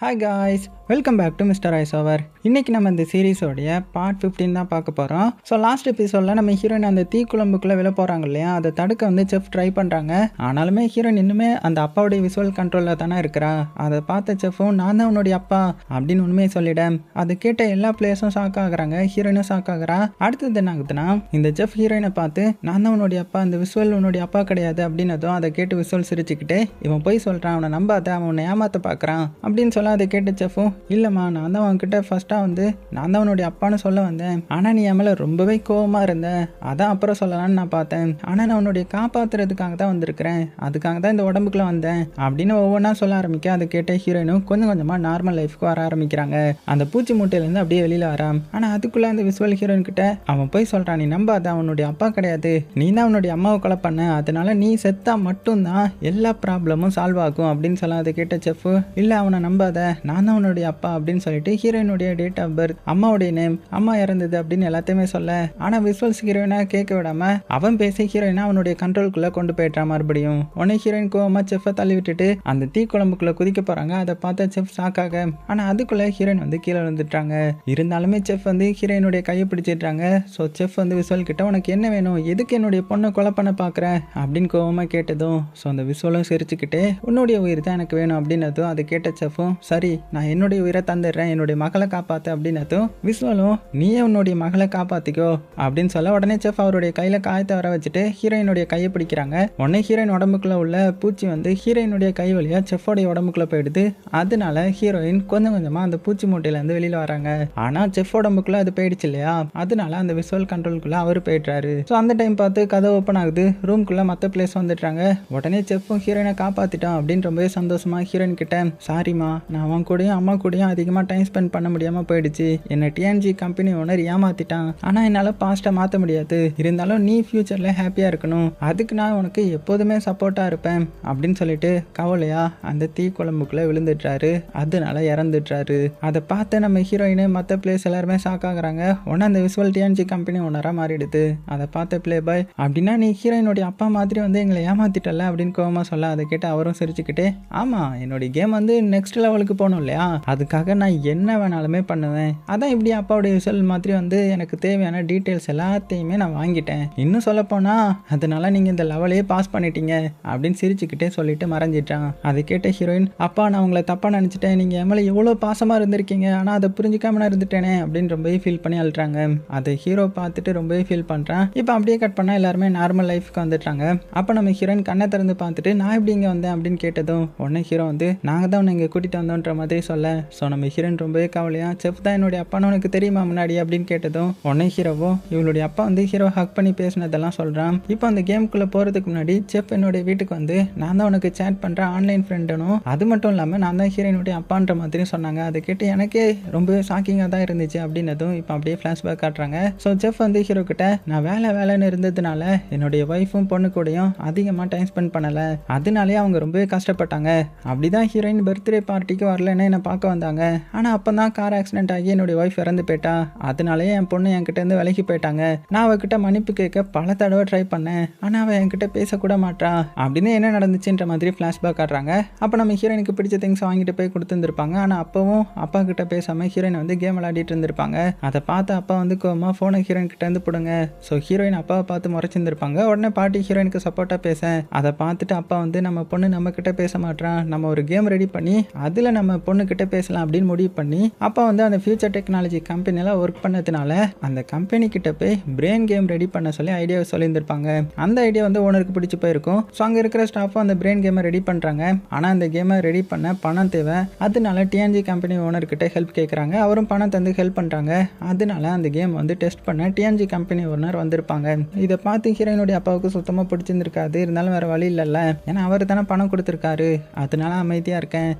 Hi guys welcome back to mister ice over இன்றைக்கி நம்ம இந்த சீரீஸோடைய பார்ட் 15 தான் பார்க்க போகிறோம் ஸோ லாஸ்ட் எபிசோடில் நம்ம ஹீரோயின் அந்த தீக்குழம்புக்குள்ளே விழ போகிறாங்க இல்லையா? அதை தடுக்க வந்து செஃப் ட்ரை பண்ணுறாங்க ஆனாலுமே ஹீரோயின் இன்னுமே அந்த அப்பாவுடைய விசுவல் கண்ட்ரோலில் தானே இருக்கிறா? அதை பார்த்த செஃப்பும் நான் தான் உன்னுடைய அப்பா அப்படின்னு உண்மையை சொல்லிவிடேன் அதை கேட்ட எல்லா பிளேயர்ஸும் ஷாக் ஆகுறாங்க. ஹீரோயினும் ஷாக் ஆகுறா. அடுத்தது என்ன ஆகுதுன்னா இந்த செஃப் ஹீரோயினை பார்த்து நான் தான் உன்னுடைய அப்பா இந்த விசுவல் உன்னுடைய அப்பா கிடையாது அப்படின்னதும் அதை கேட்டு விசுவல் சிரிச்சுக்கிட்டு இவன் போய் சொல்கிறான் அவனை நம்பாத அவன் உன்னை ஏமாத்த பார்க்குறான் அப்படின்னு சொல்ல அதை கேட்ட செஃபும் இல்லைம்மா நான் தான் அவன்கிட்ட ஃபர்ஸ்ட்டாக வந்து நான் தான் உன்னுடைய அப்பான்னு சொல்ல வந்தேன். ஆனால் நீ என் மேலே ரொம்பவே கோவமாக இருந்த. அதான் அப்புறம் சொல்லலாம்னு நான் பார்த்தேன். ஆனால் நான் உன்னுடைய காப்பாற்றுறதுக்காக தான் வந்திருக்கிறேன். அதுக்காக தான் இந்த உடம்புக்குள்ள வந்தேன். அப்படின்னு ஒவ்வொன்றா சொல்ல ஆரம்பிக்க அதை கேட்ட ஹீரோயினும் கொஞ்சம் கொஞ்சமாக நார்மல் லைஃப்க்கு வர ஆரம்பிக்கிறாங்க. அந்த பூச்சி மூட்டையிலேருந்து அப்படியே வெளியில் வரான். ஆனால் அதுக்குள்ளே அந்த விசுவல் ஹீரோயின் கிட்ட அவன் போய் சொல்கிறான் நீ நம்பாத அவனுடைய அப்பா கிடையாது. நீ தான் அவனுடைய அம்மாவை கொலை பண்ண. அதனால நீ செத்தா மட்டும்தான் எல்லா ப்ராப்ளமும் சால்வ் ஆகும். அப்படின்னு சொல்ல அதை கேட்ட செஃப் இல்லை அவனை நம்பாத. நான் தான் உன்னுடைய அப்பா அப்படின்னு சொல்லிட்டு ஹீரோயினுடைய டேட் ஆஃப் பர்த் அம்மாவுடைய நேம் அம்மா இறந்தது அப்படின்னு எல்லாத்தையுமே சொல்ல. ஆனால் விஸ்வல்ஸ் ஹீரோயினா கேட்க விடாம அவன் பேசி ஹீரோயினா அவனுடைய கண்ட்ரோலுக்குள்ள கொண்டு போயிட்டான் மறுபடியும். உடனே ஹீரோயின் கோவமா செஃப்பை தள்ளி விட்டுட்டு அந்த தீ குழம்புக்குள்ள குதிக்க போறாங்க. அதை பார்த்தா செஃப் ஷாக்காக ஆனா அதுக்குள்ள ஹீரோயின் வந்து கீழே விழுந்துட்டாங்க. இருந்தாலுமே செஃப் வந்து ஹீரோயினுடைய கையை பிடிச்சிட்டாங்க ஸோ செஃப் வந்து விசுவல் கிட்ட உனக்கு என்ன வேணும்? எதுக்கு என்னுடைய பொண்ணை கொலை பண்ண பார்க்குற? அப்படின்னு கோவமா கேட்டதும் ஸோ அந்த விஸ்வலும் சிரிச்சுக்கிட்டே உன்னுடைய உயிர் தான் எனக்கு வேணும் அப்படின்னதும் அதை கேட்ட செஃப்பும் சரி நான் என்னுடைய உயிரை தந்துடுறேன் என்னுடைய மகளை காப்பாற்று அப்படின்னதும் விஸ்வலும் நீயே உன்னுடைய மகளை காப்பாத்திக்கோ அப்படின்னு சொல்ல உடனே செஃப் அவருடைய கையில காயத்தை வர வச்சுட்டு ஹீரோயினுடைய கையை பிடிக்கிறாங்க. உடனே ஹீரோயின் உடம்புக்குள்ள உள்ள பூச்சி வந்து ஹீரோயினுடைய கை வழியா செஃப்போடைய உடம்புக்குள்ள போயிடுது. அதனால ஹீரோயின் கொஞ்சம் கொஞ்சமா அந்த பூச்சி மூட்டையில இருந்து வெளியில வராங்க. ஆனா செஃப் உடம்புக்குள்ள அது போயிடுச்சு இல்லையா? அதனால அந்த விசுவல் கண்ட்ரோலுக்குள்ள அவர் போயிடுறாரு. ஸோ அந்த டைம் பார்த்து கதை ஓப்பன் ஆகுது. ரூம்குள்ள மற்ற பிளேஸ் வந்துட்டாங்க உடனே செஃப்பும் ஹீரோயினை காப்பாத்திட்டான் அப்படின்னு ரொம்பவே சந்தோஷமா ஹீரோயின் கிட்ட சாரிம்மா நான் அவன் கூடயும் அம்மா கூடயும் அதிகமாக டைம் ஸ்பெண்ட் பண்ண முடியாமல் போயிடுச்சு. என்னை டிஎன்ஜி கம்பெனி ஓனர் ஏமாத்திட்டான். ஆனால் என்னால் பாஸ்ட்டை மாற்ற முடியாது. இருந்தாலும் நீ ஃப்யூச்சரில் ஹாப்பியாக இருக்கணும். அதுக்கு நான் உனக்கு எப்போதுமே சப்போர்ட்டாக இருப்பேன். அப்படின்னு சொல்லிட்டு கவலையா அந்த தீ குழம்புக்குள்ளே விழுந்துட்டாரு அதனால இறந்துட்டாரு அதை பார்த்து நம்ம ஹீரோயின் மற்ற பிளேஸ் எல்லாருமே ஷாக் ஆகுறாங்க. உடனே அந்த விசுவல் டிஎன்ஜி கம்பெனி ஓனராக மாறிடுது. அதை பார்த்த பிளே பாய் அப்படின்னா நீ ஹீரோயினுடைய அப்பா மாதிரி வந்து எங்களை ஏமாத்திட்டல அப்படின்னு கோவமாக சொல்ல அதை கேட்டு அவரும் சிரிச்சுக்கிட்டே ஆமாம் என்னுடைய கேம் வந்து நெக்ஸ்ட் லெவலுக்கு போகணும் இல்லையா? அதுக்காக நான் என்ன வேணாலுமே பண்ணுவேன். அதான் இப்படி அப்பாவுடைய விசல் மாதிரி வந்து எனக்கு தேவையான டீட்டெயில்ஸ் எல்லாத்தையுமே நான் வாங்கிட்டேன். இன்னும் சொல்லப்போனால் போனா அதனால நீங்கள் இந்த லெவலையே பாஸ் பண்ணிட்டீங்க அப்படின்னு சிரிச்சுக்கிட்டே சொல்லிட்டு மறைஞ்சிட்டான். அதை கேட்ட ஹீரோயின் அப்பா நான் உங்களை தப்பாக நினச்சிட்டேன். நீங்கள் என் எவ்வளோ பாசமாக இருந்திருக்கீங்க. ஆனால் அதை புரிஞ்சுக்காம நான் இருந்துட்டேனே அப்படின்னு ரொம்பவே ஃபீல் பண்ணி அழுறாங்க. அதை ஹீரோ பார்த்துட்டு ரொம்பவே ஃபீல் பண்ணுறான் இப்போ அப்படியே கட் பண்ணால் எல்லாருமே நார்மல் லைஃப்க்கு வந்துட்டாங்க அப்போ நம்ம ஹீரோயின் கண்ணை திறந்து பார்த்துட்டு நான் எப்படி இங்கே வந்தேன்? அப்படின்னு கேட்டதும் உடனே ஹீரோ வந்து நாங்கள் தான் உன்னை இங்கே கூட்டிட்டு வந்தோன்ற மாதிரி சொல்ல. ஸோ நம்ம ஹீரோயின் ரொம்பவே கவலையா செஃப் தான் என்னுடைய அப்பான்னு உனக்கு தெரியுமா முன்னாடி? அப்படின்னு கேட்டதும் உடனே ஹீரோவோ? இவளுடைய அப்பா வந்து ஹீரோ ஹக் பண்ணி பேசினதெல்லாம் சொல்கிறான் இப்போ அந்த கேமுக்குள்ளே போகிறதுக்கு முன்னாடி செஃப் என்னுடைய வீட்டுக்கு வந்து நான் தான் உனக்கு சேட் பண்ணுறேன் ஆன்லைன் ஃப்ரெண்டுனும் அது மட்டும் இல்லாமல் நான் தான் ஹீரோயினுடைய அப்பான்ற மாதிரி சொன்னாங்க. அதை கேட்டு எனக்கே ரொம்பவே ஷாக்கிங்காக தான் இருந்துச்சு அப்படின்னதும் இப்போ அப்படியே ஃப்ளாஷ்பேக் காட்டுறாங்க. ஸோ செஃப் வந்து ஹீரோ கிட்ட நான் வேலை வேலைன்னு இருந்ததுனால என்னுடைய ஒய்ஃபும் பொண்ணு கூடயும் அதிகமாக டைம் ஸ்பெண்ட் பண்ணலை. அதனாலே அவங்க ரொம்பவே கஷ்டப்பட்டாங்க. அப்படிதான் ஹீரோயின் பர்த்டே பார்ட்டிக்கு வரலன்னு என்னை பார்க்க வந்தாங்க. ஆனால் அப்போ தான் கார் ஆக்சிடென்ட் ஆகி என்னுடைய ஒய்ஃப் இறந்து போயிட்டா. அதனாலேயே என் பொண்ணு என்கிட்டேருந்து விலகி போயிட்டாங்க. நான் அவகிட்ட மன்னிப்பு கேட்க பல தடவை ட்ரை பண்ணேன். ஆனால் அவள் என்கிட்ட பேசக்கூட மாட்டா அப்படின்னு என்ன நடந்துச்சுன்ற மாதிரி ஃப்ளாஷ்பேக் ஆடுறாங்க அப்போ நம்ம ஹீரோயினுக்கு பிடிச்ச திங்ஸ் வாங்கிட்டு போய் கொடுத்துருந்துருப்பாங்க. ஆனால் அப்பவும் அப்பா கிட்ட பேசாமல் ஹீரோயின் வந்து கேம் விளையாடிட்டு இருந்திருப்பாங்க. அதை பார்த்து அப்பா வந்து கோமா ஃபோனை ஹீரோயின் கிட்ட போடுங்க. ஸோ ஹீரோயின் அப்பாவை பார்த்து முறைச்சிருந்திருப்பாங்க. உடனே பாட்டி ஹீரோயினுக்கு சப்போர்ட்டாக பேச. அதை பார்த்துட்டு அப்பா வந்து நம்ம பொண்ணு நம்ம கிட்ட பேச மாட்டான் நம்ம ஒரு கேம் ரெடி பண்ணி அதில் நம்ம பொண்ணுக்கிட்ட பேசலாம் அப்படின்னு முடிவு பண்ணி அப்பா வந்து அந்த ஃபியூச்சர் டெக்னாலஜி கம்பெனியில் ஒர்க் பண்ணதுனால அந்த கம்பெனி கிட்ட போய் பிரெயின் கேம் ரெடி பண்ண சொல்லி ஐடியாவை சொல்லியிருந்திருப்பாங்க. அந்த ஐடியா வந்து ஓனருக்கு பிடிச்சி போயிருக்கும். ஸோ அங்கே இருக்கிற ஸ்டாஃபும் அந்த பிரெயின் கேமை ரெடி பண்ணுறாங்க ஆனால் அந்த கேமை ரெடி பண்ண பணம் தேவை. அதனால டிஎன்ஜி கம்பெனி ஓனர்கிட்ட ஹெல்ப் கேட்குறாங்க அவரும் பணம் தந்து ஹெல்ப் பண்ணுறாங்க அதனால அந்த கேம் வந்து டெஸ்ட் பண்ண டிஎன்ஜி கம்பெனி ஓனர் வந்திருப்பாங்க. இதை பார்த்து ஹீரோயினுடைய அப்பாவுக்கு சுத்தமாக பிடிச்சிருந்துருக்காது. இருந்தாலும் வேறு வழி இல்லைல்ல. ஏன்னா அவர் தானே பணம் கொடுத்துருக்காரு. அதனால அமைதியாக இருக்கேன்.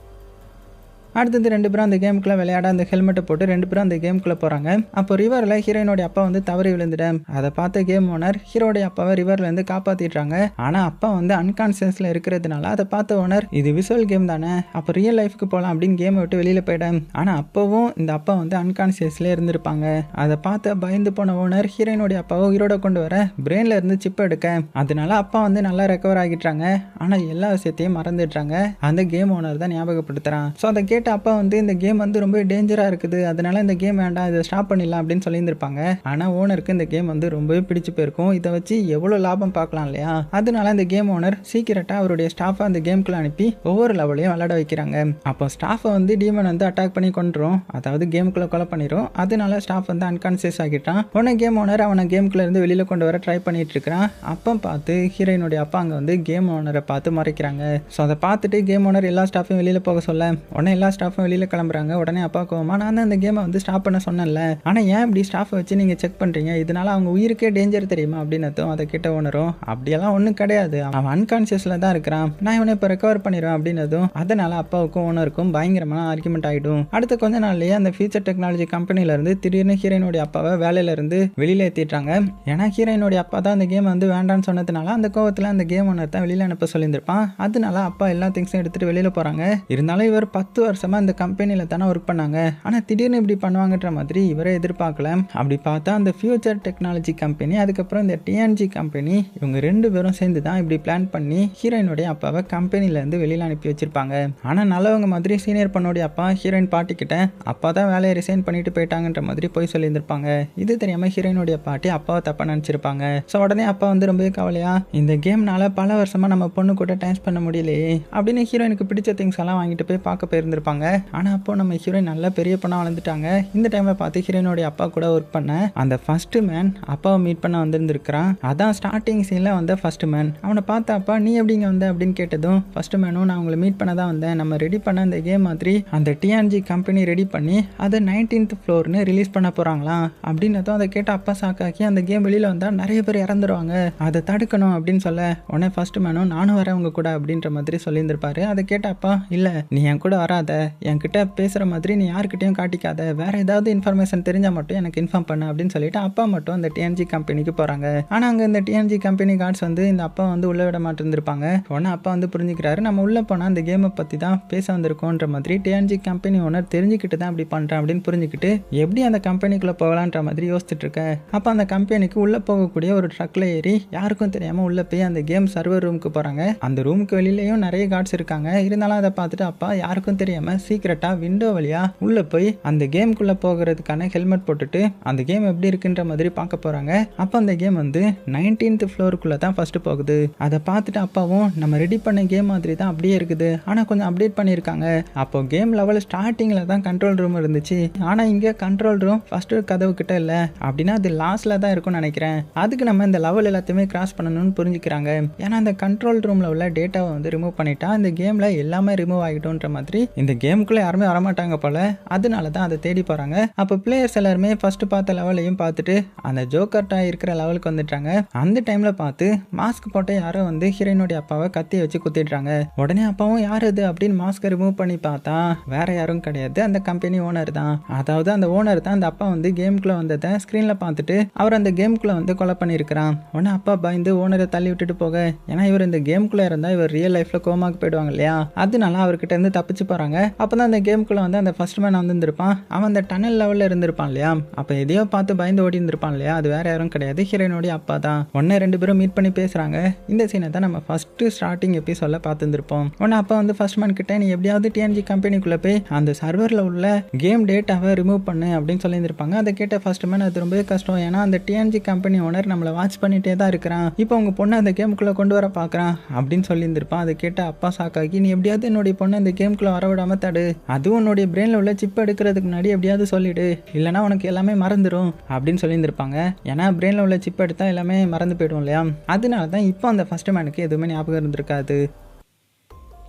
அடுத்தது ரெண்டு பேரும் அந்த கேமுக்குள்ள விளையாட அந்த ஹெல்மெட்டை போட்டு ரெண்டு பேரும் அந்த கேமுக்குள்ள போறாங்க. அப்போ ரிவர்ல ஹீரோயினோட அப்பா வந்து தவறி விழுந்துட்டேன் அதை பார்த்த கேம் ஓனர் ஹீரோடைய அப்பாவை ரிவர்ல இருந்து காப்பாத்திடுறாங்க. ஆனா அப்பா வந்து அன்கான்சியஸ்ல இருக்கிறதுனால அதை பார்த்த ஓனர் இது விசுவல் கேம் தானே அப்போ ரியல் லைஃப்க்கு போகலாம் அப்படின்னு கேமை விட்டு வெளியில போயிட்டேன் ஆனா அப்பவும் இந்த அப்பா வந்து அன்கான்சியஸ்ல இருந்திருப்பாங்க. அதை பார்த்த பயந்து போன ஓனர் ஹீரோயினுடைய அப்பாவை உயிரோட கொண்டு வர பிரெயின்ல இருந்து சிப் எடுக்க. அதனால அப்பா வந்து நல்லா ரெக்கவர் ஆகிட்டாங்க ஆனா எல்லா விஷயத்தையும் மறந்துடுறாங்க. அந்த கேம் ஓனர் தான் ஞாபகப்படுத்துறான். ஸோ அதை கேட்ட கேட்ட அப்பா வந்து இந்த கேம் வந்து ரொம்ப டேஞ்சராக இருக்குது. அதனால இந்த கேம் வேண்டாம் இதை ஸ்டாப் பண்ணிடலாம் அப்படின்னு சொல்லியிருந்திருப்பாங்க. ஆனால் ஓனருக்கு இந்த கேம் வந்து ரொம்பவே பிடிச்சு போயிருக்கும். இதை வச்சு எவ்வளோ லாபம் பார்க்கலாம் இல்லையா? அதனால இந்த கேம் ஓனர் சீக்கிரட்டாக அவருடைய ஸ்டாஃபை அந்த கேம்குள்ளே அனுப்பி ஒவ்வொரு லெவலையும் விளையாட வைக்கிறாங்க. அப்போ ஸ்டாஃபை வந்து டீமன் வந்து அட்டாக் பண்ணி கொண்டுரும் அதாவது கேமுக்குள்ளே கொலை பண்ணிடும் அதனால ஸ்டாஃப் வந்து அன்கான்சியஸ் ஆகிட்டான். உடனே கேம் ஓனர் அவனை கேமுக்குள்ள இருந்து வெளியில் கொண்டு வர ட்ரை பண்ணிட்டு இருக்கிறான். அப்போ பார்த்து ஹீரோயினுடைய அப்பா அங்கே வந்து கேம் ஓனரை பார்த்து மறைக்கிறாங்க. ஸோ அதை பார்த்துட்டு கேம் ஓனர் எல்லா ஸ்டாஃபையும் வெளியில் போக சொல்ல உடனே எல்லா ஸ்டாஃபும் வெளியில் கிளம்புறாங்க. உடனே அப்பா கோவமா நான் தான் அந்த கேமை வந்து ஸ்டாப் பண்ண சொன்னேன்ல. ஆனால் ஏன் இப்படி ஸ்டாஃபை வச்சு நீங்கள் செக் பண்ணுறீங்க இதனால அவங்க உயிருக்கே டேஞ்சர் தெரியுமா? அப்படின்னதும் அதை கிட்ட உணரும் அப்படியெல்லாம் ஒன்றும் கிடையாது. அவன் அன்கான்சியஸில் தான் இருக்கிறான். நான் இவனை இப்போ ரெக்கவர் பண்ணிடுவேன். அப்படின்னதும் அதனால அப்பாவுக்கும் ஓனருக்கும் பயங்கரமான ஆர்குமெண்ட் ஆகிடும் அடுத்த கொஞ்ச நாள்லயே அந்த ஃபியூச்சர் டெக்னாலஜி கம்பெனில இருந்து திடீர்னு ஹீரோயினுடைய அப்பாவை வேலையில இருந்து வெளியில ஏற்றிட்டாங்க ஏன்னா ஹீரோயினுடைய அப்பா தான் அந்த கேம் வந்து வேண்டாம்னு சொன்னதுனால அந்த கோவத்தில் அந்த கேம் ஓனர் தான் வெளியில் அனுப்ப சொல்லியிருந்திருப்பான். அதனால அப்பா எல்லா திங்ஸும் எடுத்துட்டு வெளியில் போறாங்க. இருந்தாலும் இவர் பத்து வருஷம் இந்த கம்பெனியில் தானே ஒர்க் பண்ணாங்க. ஆனால் திடீர்னு இப்படி பண்ணுவாங்கன்ற மாதிரி இவரே எதிர்பார்க்கல. அப்படி பார்த்தா அந்த ஃபியூச்சர் டெக்னாலஜி கம்பெனி அதுக்கப்புறம் இந்த டிஎன்ஜி கம்பெனி இவங்க ரெண்டு பேரும் சேர்ந்து தான் இப்படி பிளான் பண்ணி ஹீரோயினுடைய அப்பாவை கம்பெனிலேருந்து வெளியில் அனுப்பி வச்சிருப்பாங்க. ஆனால் நல்லவங்க மாதிரி சீனியர் பண்ணோடைய அப்பா ஹீரோயின் பாட்டிக்கிட்ட அப்பா தான் வேலையை ரிசைன் பண்ணிட்டு போயிட்டாங்கன்ற மாதிரி போய் சொல்லியிருந்திருப்பாங்க. இது தெரியாமல் ஹீரோயினுடைய பாட்டி அப்பாவை தப்பா நினச்சிருப்பாங்க. ஸோ உடனே அப்பா வந்து ரொம்பவே கவலையா இந்த கேம்னால பல வருஷமாக நம்ம பொண்ணு கூட டைம் பண்ண முடியலையே அப்படின்னு ஹீரோயினுக்கு பிடிச்ச திங்ஸ் எல்லாம் வாங்கிட்டு போய் பார்க்க போயிருந்திருப்பாங்க. ஆனா அப்போ நம்ம ஹீரோயின் நல்ல பெரிய பணம் வளர்ந்துட்டாங்க. இந்த டைம்ல பார்த்து ஹீரோயினுடைய அப்பா கூட ஒர்க் பண்ண அந்த ஃபர்ஸ்ட் மேன் அப்பாவை மீட் பண்ண வந்திருந்திருக்கிறான். அதான் ஸ்டார்டிங் சீன்ல வந்த ஃபர்ஸ்ட் மேன் அவனை பார்த்த அப்பா நீ எப்படிங்க வந்த? அப்படின்னு கேட்டதும் ஃபர்ஸ்ட் மேனும் நான் உங்களை மீட் பண்ண தான் வந்தேன். நம்ம ரெடி பண்ண அந்த கேம் மாதிரி அந்த டிஎன்ஜி கம்பெனி ரெடி பண்ணி அதை நைன்டீன்த் ஃப்ளோர்னு ரிலீஸ் பண்ண போகிறாங்களாம் அப்படின்னதும் அதை கேட்ட அப்பா சாக்காக்கி அந்த கேம் வெளியில் வந்தால் நிறைய பேர் இறந்துருவாங்க. அதை தடுக்கணும் அப்படின்னு சொல்ல உடனே ஃபர்ஸ்ட் மேனும் நானும் வரேன் உங்க கூட அப்படின்ற மாதிரி சொல்லியிருந்திருப்பாரு. அதை கேட்ட அப்பா இல்லை நீ என் கூட வராத. என்கிட்ட பேசுகிற மாதிரி நீ யாருக்கிட்டையும் காட்டிக்காத. வேற ஏதாவது இன்ஃபர்மேஷன் தெரிஞ்சால் மட்டும் எனக்கு இன்ஃபார்ம் பண்ணு அப்படின்னு சொல்லிட்டு அப்பா மட்டும் அந்த டிஎன்ஜி கம்பெனிக்கு போகிறாங்க ஆனால் அங்கே இந்த டிஎன்ஜி கம்பெனி கார்ட்ஸ் வந்து இந்த அப்பா வந்து உள்ள விட மாட்டிருந்திருப்பாங்க உடனே அப்பா வந்து புரிஞ்சுக்கிறாரு நம்ம உள்ளே போனால் அந்த கேமை பற்றி தான் பேச வந்திருக்கோன்ற மாதிரி டிஎன்ஜி கம்பெனி ஓனர் தெரிஞ்சுக்கிட்டு தான் அப்படி பண்ணுறேன் அப்படின்னு புரிஞ்சுக்கிட்டு எப்படி அந்த கம்பெனிக்குள்ளே போகலான்ற மாதிரி யோசிச்சுட்டு இருக்க? அப்போ அந்த கம்பெனிக்கு உள்ளே போகக்கூடிய ஒரு ட்ரக்கில் ஏறி யாருக்கும் தெரியாமல் உள்ளே போய் அந்த கேம் சர்வர் ரூமுக்கு போகிறாங்க அந்த ரூமுக்கு வெளியிலையும் நிறைய கார்ட்ஸ் இருக்காங்க. இருந்தாலும் அதை பார்த்துட்டு அப்பா யாருக்கும் தெரியாமல் சீக்கிரட்டாக விண்டோ வழியாக உள்ளே போய் அந்த கேம்குள்ளே போகிறதுக்கான ஹெல்மெட் போட்டுட்டு அந்த கேம் எப்படி இருக்குன்ற மாதிரி பார்க்க போகிறாங்க அப்போ அந்த கேம் வந்து நைன்டீன்த் ஃப்ளோருக்குள்ளே தான் ஃபஸ்ட்டு போகுது. அதை பார்த்துட்டு அப்பாவும் நம்ம ரெடி பண்ண கேம் மாதிரி தான் அப்படியே இருக்குது. ஆனால் கொஞ்சம் அப்டேட் பண்ணியிருக்காங்க. அப்போ கேம் லெவல் ஸ்டார்டிங்கில் தான் கண்ட்ரோல் ரூம் இருந்துச்சு. ஆனால் இங்கே கண்ட்ரோல் ரூம் ஃபஸ்ட்டு கதவு கிட்ட இல்லை. அப்படின்னா அது லாஸ்ட்டில் தான் இருக்கும்னு நினைக்கிறேன். அதுக்கு நம்ம இந்த லெவல் எல்லாத்தையுமே கிராஸ் பண்ணணும்னு புரிஞ்சுக்கிறாங்க. ஏன்னா அந்த கண்ட்ரோல் ரூமில் உள்ள டேட்டாவை வந்து ரிமூவ் பண்ணிட்டா இந்த கேமில் எல்லாமே ரிமூவ் ஆகிட்டோன்ற மாதிரி இந்த கேமுக்குள்ளே யாருமே வரமாட்டாங்க போல. அதனால தான் அதை தேடி போகிறாங்க அப்போ பிளேயர்ஸ் எல்லாருமே ஃபர்ஸ்ட் பார்த்த லெவலையும் பார்த்துட்டு அந்த ஜோக்கர்ட்டாக இருக்கிற லெவலுக்கு வந்துட்டாங்க அந்த டைமில் பார்த்து மாஸ்க் போட்ட யாரோ வந்து ஹீரோயினுடைய அப்பாவை கத்தியை வச்சு குத்திடுறாங்க. உடனே அப்பாவும் யார் இது அப்படின்னு மாஸ்க்கை ரிமூவ் பண்ணி பார்த்தா வேற யாரும் கிடையாது. அந்த கம்பெனி ஓனர் தான். அதாவது அந்த ஓனர் தான் அந்த அப்பா வந்து கேமுக்குள்ளே வந்ததை ஸ்க்ரீனில் பார்த்துட்டு அவர் அந்த கேமுக்குள்ளே வந்து கொலை பண்ணியிருக்கிறான். உடனே அப்பா பயந்து ஓனரை தள்ளி விட்டுட்டு போக. ஏன்னா இவர் இந்த கேமுக்குள்ளே இருந்தால் இவர் ரியல் லைஃப்பில் கோமாக்கு போயிடுவாங்க இல்லையா? அதனால அவர்கிட்ட இருந்து தப்பிச்சு போகிறாங்க அப்போ தான் அந்த கேமுக்குள்ளே வந்து அந்த ஃபர்ஸ்ட் மேன் வந்திருப்பான் அவன் அந்த டனல் லெவலில் இருந்திருப்பான் இல்லையா? அப்போ எதையோ பார்த்து பயந்து ஓடி இருந்திருப்பான் இல்லையா? அது வேற யாரும் கிடையாது. ஹீரோயினுடைய அப்பா தான். ஒன்னே ரெண்டு பேரும் மீட் பண்ணி பேசுகிறாங்க இந்த சீனை தான் நம்ம ஃபர்ஸ்ட் ஸ்டார்டிங் எபிசோட்ல பார்த்துருப்போம் உடனே அப்பா வந்து ஃபர்ஸ்ட் மேன் கிட்ட நீ எப்படியாவது டிஎன்ஜி கம்பெனிக்குள்ளே போய் அந்த சர்வரில் உள்ள கேம் டேட்டாவை ரிமூவ் பண்ணு அப்படின்னு சொல்லியிருந்திருப்பாங்க. அதை கேட்ட ஃபர்ஸ்ட் மேன் அது ரொம்பவே கஷ்டம். ஏன்னா அந்த டிஎன்ஜி கம்பெனி ஓனர் நம்மளை வாட்ச் பண்ணிட்டே தான் இருக்கிறான். இப்போ உங்க பொண்ணை அந்த கேமுக்குள்ளே கொண்டு வர பார்க்குறான் அப்படின்னு சொல்லியிருந்திருப்பான். அதை கேட்ட அப்பா சாக்காக்கி நீ எப்படியாவது என்னுடைய பொண்ணு அந்த கேமுக்குள்ளே வர விடாம தடு அதுவும் உன்னுடைய பிரெயினில் உள்ள சிப் எடுக்கிறதுக்கு முன்னாடி எப்படியாவது சொல்லிடு. இல்லைனா உனக்கு எல்லாமே மறந்துடும் அப்படின்னு சொல்லியிருந்திருப்பாங்க. ஏன்னா பிரெயினில் உள்ள சிப் எடுத்தா எல்லாமே மறந்து போயிடும் இல்லையா? அதனால தான் இப்போ அந்த ஃபர்ஸ்ட் மேனுக்கு எதுவுமே ஞாபகம் இருந்திருக்காது.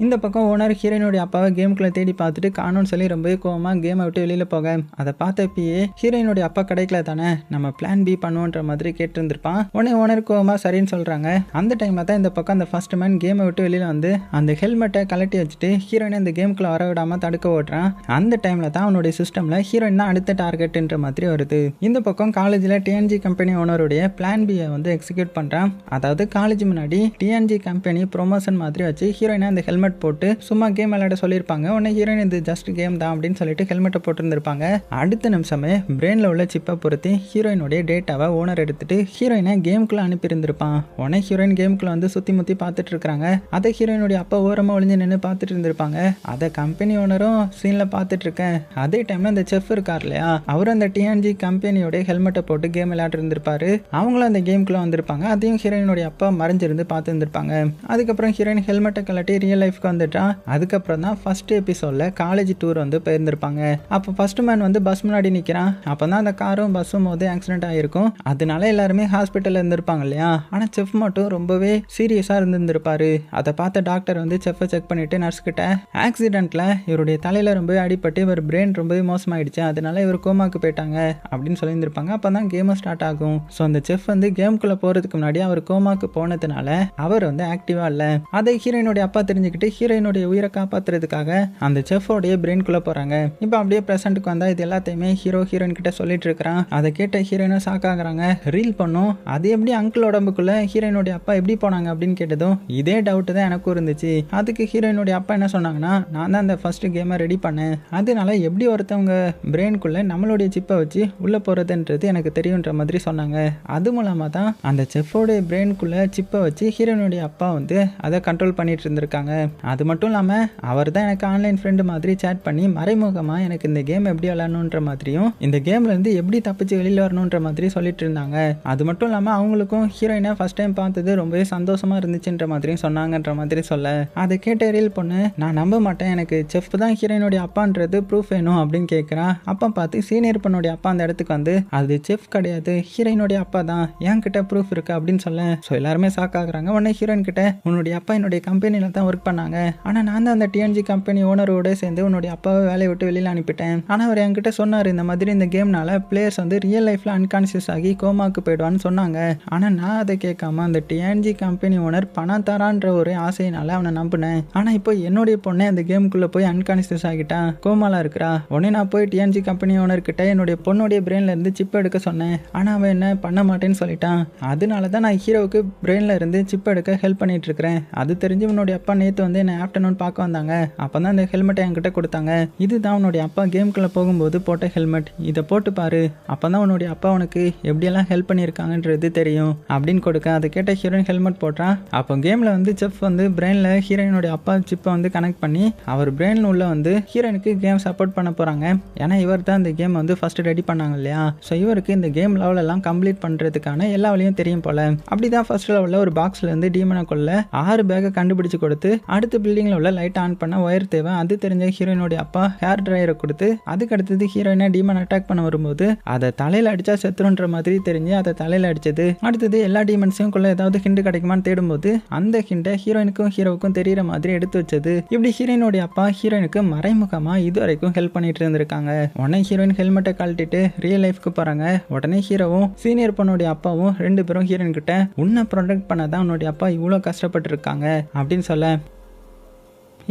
இந்த பக்கம் ஓனர் ஹீரோயினுடைய அப்பாவை கேமுக்குள்ளே தேடி பார்த்துட்டு காணும்னு சொல்லி ரொம்பவே கோவமாக கேமை விட்டு வெளியில் போக. அதை பார்த்தப்பயே ஹீரோயினுடைய அப்பா கிடைக்கல தானே நம்ம பிளான் பி பண்ணுவோன்ற மாதிரி கேட்டிருந்திருப்பான். உடனே ஓனர் கோவமாக சரின்னு சொல்கிறாங்க அந்த டைமில் தான் இந்த பக்கம் அந்த ஃபர்ஸ்ட் மேன் கேமை விட்டு வெளியில் வந்து அந்த ஹெல்மெட்டை கலட்டி வச்சுட்டு ஹீரோயினை இந்த கேமுக்குள்ளே வர விடாமல் தடுக்க ஓட்டுறான். அந்த டைமில் தான் அவனுடைய சிஸ்டமில் ஹீரோயின் தான் அடுத்த டார்கெட்டுன்ற மாதிரி வருது. இந்த பக்கம் காலேஜில் டிஎன்ஜி கம்பெனி ஓனருடைய பிளான் பியை வந்து எக்ஸிக்யூட் பண்ணுறான் அதாவது காலேஜ் முன்னாடி டிஎன்ஜி கம்பெனி ப்ரொமோஷன் மாதிரி வச்சு ஹீரோயினை அந்த ஹெல்மெட் ஹெல்மெட் போட்டு சும்மா கேம் விளையாட சொல்லியிருப்பாங்க. உடனே ஹீரோயின் இது ஜஸ்ட் கேம் தான் அப்படின்னு சொல்லிட்டு ஹெல்மெட்டை போட்டிருந்திருப்பாங்க. அடுத்த நிமிஷமே பிரெயினில் உள்ள சிப்பை பொருத்தி ஹீரோயினுடைய டேட்டாவை ஓனர் எடுத்துட்டு ஹீரோயினை கேமுக்குள்ளே அனுப்பியிருந்திருப்பான். உடனே ஹீரோயின் கேமுக்குள்ள வந்து சுற்றி முற்றி பார்த்துட்டு இருக்காங்க அதை ஹீரோயினுடைய அப்பா ஓரமாக ஒளிஞ்சு நின்று பார்த்துட்டு இருந்திருப்பாங்க. அதை கம்பெனி ஓனரும் சீனில் பார்த்துட்டு இருக்கேன். அதே டைமில் அந்த செஃப் இருக்கார் இல்லையா? அவர் அந்த டிஎன்ஜி கம்பெனியோட ஹெல்மெட்டை போட்டு கேம் விளையாட்டு இருந்திருப்பாரு. அவங்களும் அந்த கேமுக்குள்ளே வந்திருப்பாங்க. அதையும் ஹீரோயினுடைய அப்பா மறைஞ்சிருந்து பார்த்துருந்துருப்பாங்க. அதுக்கப்புறம் ஹீரோயின் ஹெல்மெட்டை கலட்டி ரியல் லைஃப்க்கு வந்துட்டான் அதுக்கப்புறம் தான் ஃபர்ஸ்ட் எபிசோட்ல காலேஜ் டூர் வந்து போயிருந்திருப்பாங்க. அப்போ ஃபர்ஸ்ட் மேன் வந்து பஸ் முன்னாடி நிற்கிறான் அப்போ தான் அந்த காரும் பஸ்ஸும் போது ஆக்சிடென்ட் ஆகிருக்கும் அதனால எல்லாருமே ஹாஸ்பிட்டலில் இருந்திருப்பாங்க இல்லையா? ஆனால் செஃப் மட்டும் ரொம்பவே சீரியஸாக இருந்திருந்திருப்பாரு. அதை பார்த்த டாக்டர் வந்து செஃப்பை செக் பண்ணிட்டு நர்ஸ் கிட்ட ஆக்சிடென்ட்டில் இவருடைய தலையில் ரொம்பவே அடிபட்டு இவர் பிரெயின் ரொம்பவே மோசமாயிடுச்சு. அதனால இவர் கோமாக்கு போயிட்டாங்க. அப்படின்னு சொல்லியிருந்திருப்பாங்க. அப்போ தான் கேமும் ஸ்டார்ட் ஆகும். ஸோ அந்த செஃப் வந்து கேமுக்குள்ளே போகிறதுக்கு முன்னாடி அவர் கோமாக்கு போனதுனால அவர் வந்து ஆக்டிவாக இல்லை. அதை ஹீரோயினுடைய அப்பா தெரிஞ்சுக்கிட்டு ஹீரோயினுடைய உயிரை காப்பாற்றுறதுக்காக அந்த செஃபோடைய பிரெயின்குள்ளே போகிறாங்க இப்போ அப்படியே ப்ரெசென்ட்டுக்கு வந்தால் இது எல்லாத்தையுமே ஹீரோ ஹீரோயின் கிட்ட சொல்லிட்டு இருக்கிறான். அதை கேட்ட ஹீரோயினும் சாக்காகிறாங்க ரீல் பண்ணும். அது எப்படி அங்கிள் உடம்புக்குள்ள ஹீரோயினுடைய அப்பா எப்படி போனாங்க அப்படின்னு கேட்டதும் இதே டவுட் தான் எனக்கும் இருந்துச்சு. அதுக்கு ஹீரோயினுடைய அப்பா என்ன சொன்னாங்கன்னா நான் தான் அந்த ஃபர்ஸ்ட் கேமை ரெடி பண்ணேன். அதனால எப்படி ஒருத்தவங்க பிரெயின்குள்ள நம்மளுடைய சிப்பை வச்சு உள்ளே போகிறதுன்றது எனக்கு தெரியுன்ற மாதிரி சொன்னாங்க. அது மூலமாக தான் அந்த செஃபோடைய பிரெயின்குள்ள சிப்பை வச்சு ஹீரோயினுடைய அப்பா வந்து அதை கண்ட்ரோல் பண்ணிட்டு இருந்திருக்காங்க. அது மட்டும் இல்லாமல் அவர் தான் எனக்கு ஆன்லைன் ஃப்ரெண்டு மாதிரி சேட் பண்ணி மறைமுகமாக எனக்கு இந்த கேம் எப்படி விளாடணுன்ற மாதிரியும் இந்த கேம்லேருந்து எப்படி தப்பிச்சு வெளியில் வரணுன்ற மாதிரி சொல்லிட்டு இருந்தாங்க. அது மட்டும் இல்லாமல் அவங்களுக்கும் ஹீரோயினை ஃபர்ஸ்ட் டைம் பார்த்தது ரொம்பவே சந்தோஷமா இருந்துச்சுன்ற மாதிரியும் சொன்னாங்கன்ற மாதிரி சொல்ல. அதை கேட்ட ரீல் பொண்ணு நான் நம்ப மாட்டேன் எனக்கு செஃப் தான் ஹீரோயினுடைய அப்பான்றது ப்ரூஃப் வேணும் அப்படின்னு கேட்குறா அப்பா பார்த்து சீனியர் பொண்ணுடைய அப்பா அந்த இடத்துக்கு வந்து அது செஃப் கிடையாது ஹீரோயினுடைய அப்பா தான் என் கிட்ட ப்ரூஃப் இருக்கு அப்படின்னு சொல்ல. ஸோ எல்லாருமே ஷாக் ஆகுறாங்க. உடனே ஹீரோயின் கிட்ட உன்னுடைய அப்பா என்னுடைய கம்பெனியில் தான் ஒர்க் பண்ண சொன்னாங்க. ஆனால் நான் தான் அந்த டிஎன்ஜி கம்பெனி ஓனரோட சேர்ந்து உன்னுடைய அப்பாவை வேலையை விட்டு வெளியில் அனுப்பிட்டேன். ஆனால் அவர் என்கிட்ட சொன்னார் இந்த மாதிரி இந்த கேம்னால பிளேயர்ஸ் வந்து ரியல் லைஃப்பில் அன்கான்சியஸ் ஆகி கோமாக்கு போயிடுவான்னு சொன்னாங்க. ஆனால் நான் அதை கேட்காம அந்த டிஎன்ஜி கம்பெனி ஓனர் பணம் தரான்ற ஒரு ஆசையினால அவனை நம்பினேன். ஆனால் இப்போ என்னுடைய பொண்ணே அந்த கேமுக்குள்ளே போய் அன்கான்சியஸ் ஆகிட்டான் கோமாலா இருக்கிறா? உடனே நான் போய் டிஎன்ஜி கம்பெனி ஓனர் கிட்ட என்னுடைய பொண்ணுடைய பிரெயின்ல இருந்து சிப் எடுக்க சொன்னேன். ஆனால் அவன் என்ன பண்ண மாட்டேன்னு சொல்லிட்டான். அதனால தான் நான் ஹீரோவுக்கு பிரெயின்ல இருந்து சிப் எடுக்க ஹெல்ப் பண்ணிட்டு இருக்கிறேன். அது தெரிஞ்சு உன்னுடைய அப்பா நேற்று வந்து என்ன ஆஃப்டர்நூன் பார்க்க வந்தாங்க. அப்போ தான் அந்த ஹெல்மெட்டை என்கிட்ட கொடுத்தாங்க. இதுதான் உன்னுடைய அப்பா கேமுக்குள்ளே போகும்போது போட்ட ஹெல்மெட் இதை போட்டு பாரு. அப்போ தான் உன்னுடைய அப்பா உனக்கு எப்படியெல்லாம் ஹெல்ப் பண்ணியிருக்காங்கன்றது தெரியும். அப்படின்னு கொடுக்க அதை கேட்ட ஹீரோயின் ஹெல்மெட் போட்டான் அப்போ கேமில் வந்து செஃப் வந்து பிரெயினில் ஹீரோயினுடைய அப்பா சிப்பை வந்து கனெக்ட் பண்ணி அவர் பிரெயின் உள்ள வந்து ஹீரோயினுக்கு கேம் சப்போர்ட் பண்ண போகிறாங்க ஏன்னா இவர் தான் இந்த கேம் வந்து ஃபர்ஸ்ட் ரெடி பண்ணாங்க இல்லையா? ஸோ இவருக்கு இந்த கேம் லெவலெல்லாம் கம்ப்ளீட் பண்ணுறதுக்கான எல்லா வழியும் தெரியும் போல. அப்படி தான் ஃபர்ஸ்ட் லெவலில் ஒரு பாக்ஸ்ல இருந்து டீமனை கொள்ள ஆறு பேக்கை கண்டுபிடிச்சு கொடுத்து அடுத்த பில்டிங்கில் உள்ள லைட் ஆன் பண்ண ஒயர் தேவை. அது தெரிஞ்ச ஹீரோயினுடைய அப்பா ஹேர் ட்ரையரை கொடுத்து அதுக்கு அடுத்தது ஹீரோயினை டீமன் அட்டாக் பண்ண வரும்போது அதை தலையில் அடிச்சா செத்துருன்ற மாதிரி தெரிஞ்சு அதை தலையில் அடிச்சது. அடுத்தது எல்லா டீமன்ஸையும் கொள்ள ஏதாவது ஹிண்டு கிடைக்குமான்னு தேடும்போது அந்த ஹிண்டை ஹீரோயினுக்கும் ஹீரோவுக்கும் தெரியிற மாதிரி எடுத்து வச்சது. இப்படி ஹீரோயினுடைய அப்பா ஹீரோயினுக்கு மறைமுகமா இது வரைக்கும் ஹெல்ப் பண்ணிட்டு இருந்திருக்காங்க. உடனே ஹீரோயின் ஹெல்மெட்டை கழட்டிட்டு ரியல் லைஃப்க்கு போறாங்க. உடனே ஹீரோவும் சீனியர் பொண்ணுடைய அப்பாவும் ரெண்டு பேரும் ஹீரோயின் கிட்ட உன்னை ப்ரொடெக்ட் பண்ண தான் உன்னுடைய அப்பா இவ்வளோ கஷ்டப்பட்டு இருக்காங்க அப்படின்னு சொல்ல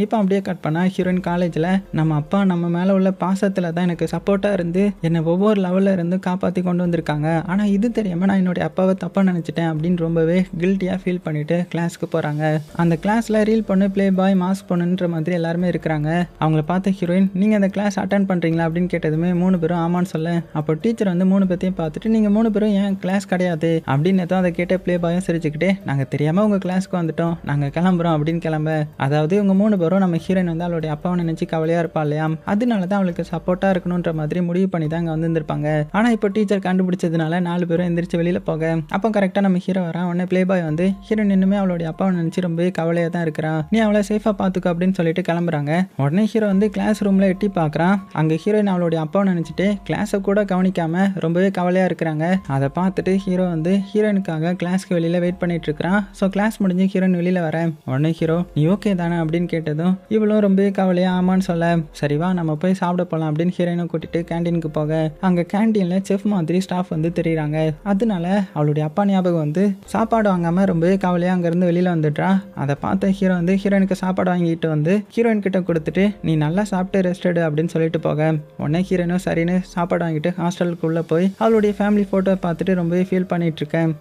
இப்போ அப்படியே கட் பண்ணால் ஹீரோயின் காலேஜில் நம்ம அப்பா நம்ம மேலே உள்ள பாசத்தில் தான் எனக்கு சப்போர்ட்டாக இருந்து என்னை ஒவ்வொரு லெவலில் இருந்து காப்பாற்றி கொண்டு வந்திருக்காங்க. ஆனால் இது தெரியாமல் நான் என்னுடைய அப்பாவை தப்பாக நினச்சிட்டேன் அப்படின்னு ரொம்பவே கில்ட்டியாக ஃபீல் பண்ணிவிட்டு கிளாஸ்க்கு போகிறாங்க அந்த கிளாஸில் ரீல் பண்ணு ப்ளே பாய் மாஸ்க் பண்ணுன்ற மாதிரி எல்லாருமே இருக்கிறாங்க. அவங்கள பார்த்த ஹீரோயின் நீங்கள் அந்த கிளாஸ் அட்டன் பண்ணுறீங்களா அப்படின்னு கேட்டதுமே மூணு பேரும் ஆமான்னு சொல்ல. அப்போ டீச்சர் வந்து மூணு பேர்த்தையும் பார்த்துட்டு நீங்கள் மூணு பேரும் ஏன் கிளாஸ் கிடையாது? அப்படின்னு தான் அதை கேட்ட ப்ளே பாயும் சிரிச்சுக்கிட்டே நாங்கள் தெரியாமல் உங்கள் கிளாஸ்க்கு வந்துட்டோம். நாங்கள் கிளம்புறோம் அப்படின்னு கிளம்ப. அதாவது உங்கள் மூணு பேரும் நம்ம ஹீரோயின் வந்து அவளுடைய அப்பாவை நினைச்சு கவலையாக இருப்பா இல்லையா? அதனால தான் அவளுக்கு சப்போர்ட்டாக இருக்கணுன்ற மாதிரி முடிவு பண்ணி தான் இங்கே வந்திருப்பாங்க ஆனால் இப்போ டீச்சர் கண்டுபிடிச்சதுனால நாலு பேரும் எந்திரிச்சு வெளியில் போக. அப்போ கரெக்டாக நம்ம ஹீரோ வரா உடனே ப்ளே பாய் வந்து ஹீரோயின் இன்னுமே அவளுடைய அப்பாவை நினச்சி ரொம்பவே கவலையாக தான் இருக்கிறான் நீ அவளை சேஃபாக பார்த்துக்கோ அப்படின்னு சொல்லிட்டு கிளம்புறாங்க. உடனே ஹீரோ வந்து கிளாஸ் ரூமில் எட்டி பார்க்குறான் அங்கே ஹீரோயின் அவளுடைய அப்பாவை நினச்சிட்டு கிளாஸை கூட கவனிக்காம ரொம்பவே கவலையாக இருக்கிறாங்க. அதை பார்த்துட்டு ஹீரோ வந்து ஹீரோயினுக்காக கிளாஸ்க்கு வெளியில் வெயிட் பண்ணிட்டு இருக்கிறான் ஸோ கிளாஸ் முடிஞ்சு ஹீரோயின் வெளியில் வரேன் உடனே ஹீரோ நீ ஓகே தானே? அப்படின்னு கேட்டு கேட்டதும் இவளும் ரொம்பவே கவலையாக ஆமான்னு சொல்ல. சரிவா நம்ம போய் சாப்பிட போகலாம் அப்படின்னு ஹீரோயினை கூட்டிட்டு கேண்டீனுக்கு போக அங்கே கேண்டீனில் செஃப் மாதிரி ஸ்டாஃப் வந்து தெரியுறாங்க. அதனால அவளுடைய அப்பா ஞாபகம் வந்து சாப்பாடு வாங்காமல் ரொம்பவே கவலையாக அங்கேருந்து வெளியில் வந்துடுறா. அதை பார்த்த ஹீரோ வந்து ஹீரோயினுக்கு சாப்பாடு வாங்கிட்டு வந்து ஹீரோயின் கிட்ட கொடுத்துட்டு நீ நல்லா சாப்பிட்டு ரெஸ்ட் எடு அப்படின்னு சொல்லிட்டு போக. உடனே ஹீரோயினும் சரின்னு சாப்பாடு வாங்கிட்டு ஹாஸ்டலுக்குள்ளே போய் அவளுடைய ஃபேமிலி ஃபோட்டோ பார்த்துட்டு ரொம்பவே ஃபீல் பண்ணிட்டு இருக்கேன்.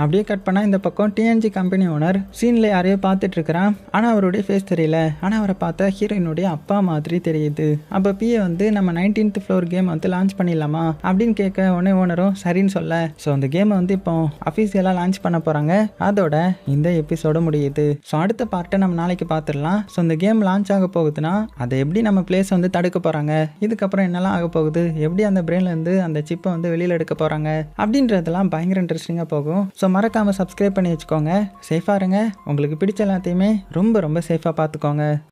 அப்படியே கட் பண்ணால் இந்த பக்கம் டிஎன்ஜி கம்பெனி ஓனர் சீனில் யாரையோ பார்த்துட்டு இருக்கிறான் ஆனால் அவருடைய ஃபேஸ் தெரியல. ஆனால் அவரை பார்த்தா ஹீரோயினுடைய அப்பா மாதிரி தெரியுது. அப்போ பிஏ வந்து நம்ம நைன்டீன்த் ஃப்ளோர் கேம் வந்து லான்ச் பண்ணிடலாமா? அப்படின்னு கேட்க உடனே ஓனரும் சரின்னு சொல்ல. ஸோ அந்த கேமை வந்து இப்போ அஃபீஷியலாக லான்ச் பண்ண போகிறாங்க அதோட இந்த எபிசோட முடியுது. ஸோ அடுத்த பார்ட்டை நம்ம நாளைக்கு பார்த்துடலாம். ஸோ இந்த கேம் லான்ச் ஆக போகுதுன்னா அதை எப்படி நம்ம பிளேஸ் வந்து தடுக்க போகிறாங்க இதுக்கப்புறம் என்னெல்லாம் ஆக போகுது? எப்படி அந்த பிரெயின்லேருந்து அந்த சிப்பை வந்து வெளியில் எடுக்க போகிறாங்க அப்படின்றதெல்லாம் பயங்கர இன்ட்ரெஸ்டிங்காக போகும். ஸோ மறக்காமல் சப்ஸ்கிரைப் பண்ணி வச்சுக்கோங்க. சேஃபாக இருங்க. உங்களுக்கு பிடிச்ச எல்லாத்தையுமே ரொம்ப ரொம்ப சேஃபாக பார்த்துக்கோங்க.